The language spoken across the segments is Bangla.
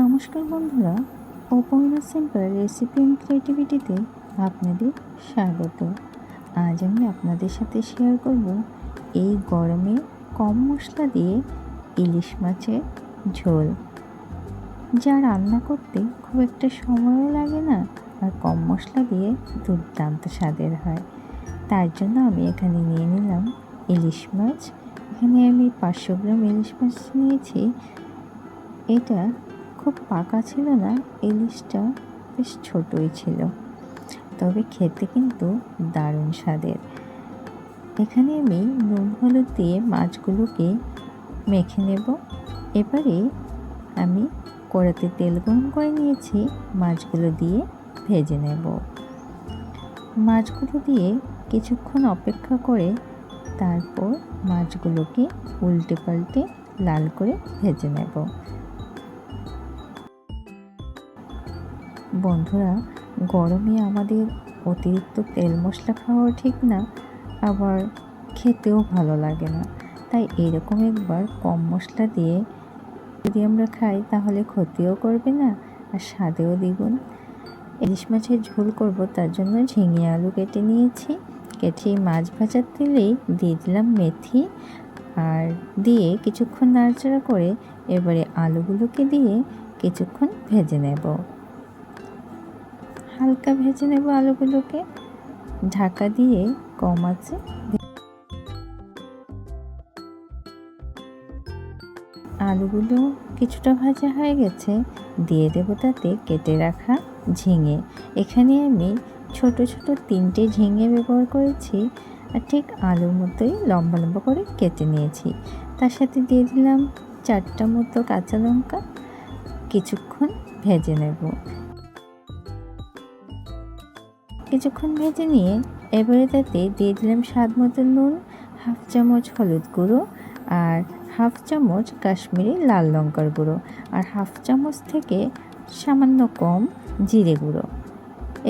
নমস্কার বন্ধুরা, অপূর্ণ সিম্পল রেসিপি অ্যান্ড ক্রিয়েটিভিটিতে আপনাদের স্বাগত। আজ আমি আপনাদের সাথে শেয়ার করব এই গরমে কম মশলা দিয়ে ইলিশ মাছের ঝোল। যা রান্না করতে খুব একটা সময়ও লাগে না আর কম মশলা দিয়ে দুর্দান্ত স্বাদের হয়। তার জন্য আমি এখানে নিয়ে নিলাম ইলিশ মাছ। এখানে আমি পাঁচশো গ্রাম ইলিশ মাছ নিয়েছি। এটা খুব পাকা ছিল না, ইলিশটা বেশ ছোটই ছিল। তবে খেতে কিন্তু দারুণ স্বাদের। এখানে আমি নুন হলুদ দিয়ে মাছগুলোকে মেখে নেব। এবারে আমি কড়াতে তেল গরম করে নিয়েছি, মাছগুলো দিয়ে ভেজে নেব। মাছগুলো দিয়ে কিছুক্ষণ অপেক্ষা করে তারপর মাছগুলোকে উল্টে পাল্টে লাল করে ভেজে নেব। বন্ধুরা, গরমে আমাদের অতিরিক্ত তেল মশলা খাওয়া ঠিক না, আবার খেতেও ভালো লাগে না। তাই এরকম একবার কম মশলা দিয়ে যদি আমরা খাই, তাহলে ক্ষতিও করবে না, আর স্বাদেও দ্বিগুণ। ইলিশ মাছের ঝোল করব, তার জন্য ঝিঙে আলু কেটে নিয়েছি। কেটে মাছ ভাজার তেলেই দিয়ে দিলাম মেথি, আর দিয়ে কিছুক্ষণ নাড়াচাড়া করে এবারে আলুগুলোকে দিয়ে কিছুক্ষণ ভেজে নেব। হালকা ভেজে নেব আলুগুলোকে। ঢাকা দিয়ে কম আছে। আলুগুলো কিছুটা ভাজা হয়ে গেছে। দিয়ে দেবো তাতে কেটে রাখা ঝিঙে। এখানে আমি ছোট ছোট তিনটে ঝিঙে ব্যবহার করেছি। আর ঠিক আলুর মতোই লম্বা লম্বা করে কেটে নিয়েছি। তার সাথে দিয়ে দিলাম চারটা মতো কাঁচা লঙ্কা। কিছুক্ষণ ভেজে নেব। কিছুক্ষণ ভেজে নিয়ে এবারে তাতে দিয়ে দিলাম স্বাদ মতো নুন, হাফ চামচ হলুদ গুঁড়ো আর হাফ চামচ কাশ্মীরি লাল লঙ্কার গুঁড়ো আর হাফ চামচ থেকে সামান্য কম জিরে গুঁড়ো।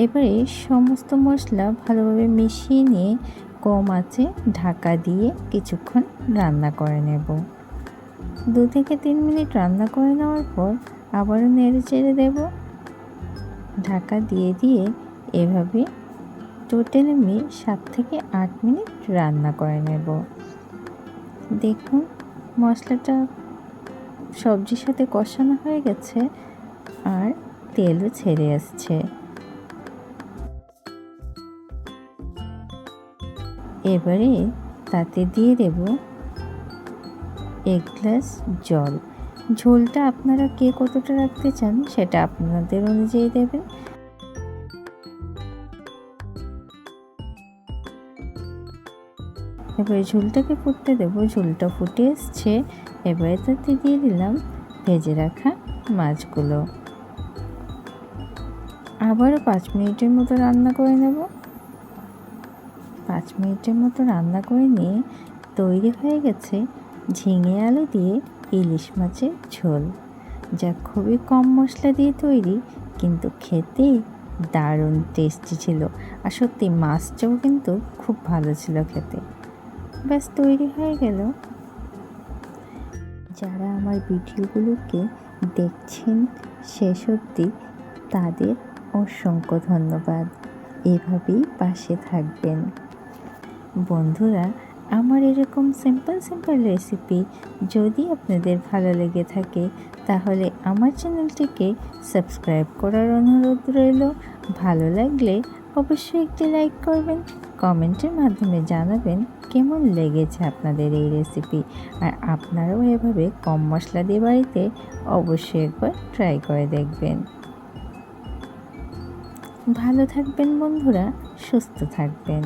এবারে সমস্ত মশলা ভালোভাবে মিশিয়ে নিয়ে কম আছে ঢাকা দিয়ে কিছুক্ষণ রান্না করে নেব। দু থেকে তিন মিনিট রান্না করে নেওয়ার পর আবারও নেড়ে চেড়ে দেব। ঢাকা দিয়ে দিয়ে এভাবে টোটাল আমি সাত থেকে আট মিনিট রান্না করে নেব। দেখুন, মশলাটা সবজির সাথে কষানো হয়ে গেছে আর তেলও ছেড়ে আসছে। এবারে তাতে দিয়ে দেব এক গ্লাস জল। ঝোলটা আপনারা কে কতটা রাখতে চান সেটা আপনাদের অনুযায়ী দেবেন। এবারে ঝোলটাকে ফুটতে দেবো। ঝোলটা ফুটে এসছে। এবারে তাতে দিয়ে দিলাম ভেজে রাখা মাছগুলো। আবারও পাঁচ মিনিটের মতো রান্না করে নেব। পাঁচ মিনিটের মতো রান্না করে নিয়ে তৈরি হয়ে গেছে ঝিঙে আলু দিয়ে ইলিশ মাছের ঝোল। যা খুবই কম মশলা দিয়ে তৈরি, কিন্তু খেতে দারুণ টেস্টি ছিল। আর সত্যি মাছটাও কিন্তু খুব ভালো ছিল খেতে। ব্যাস, তৈরি হয়ে গেল। যারা আমার ভিডিওগুলোকে দেখছেন শেষ অবধি, তাদের অসংখ্য ধন্যবাদ। এভাবেই পাশে থাকবেন। বন্ধুরা, আমার এরকম সিম্পল সিম্পল রেসিপি যদি আপনাদের ভালো লেগে থাকে, তাহলে আমার চ্যানেলটিকে সাবস্ক্রাইব করার অনুরোধ রইল। ভালো লাগলে অবশ্যই একটি লাইক করবেন কমেন্টের মাধ্যমে জানাবেন কেমন লেগেছে আপনাদের এই রেসিপি আর আপনারাও এভাবে কম মশলা দিয়ে বাড়িতে অবশ্যই একবার ট্রাই করে দেখবেন। ভালো থাকবেন বন্ধুরা, সুস্থ থাকবেন।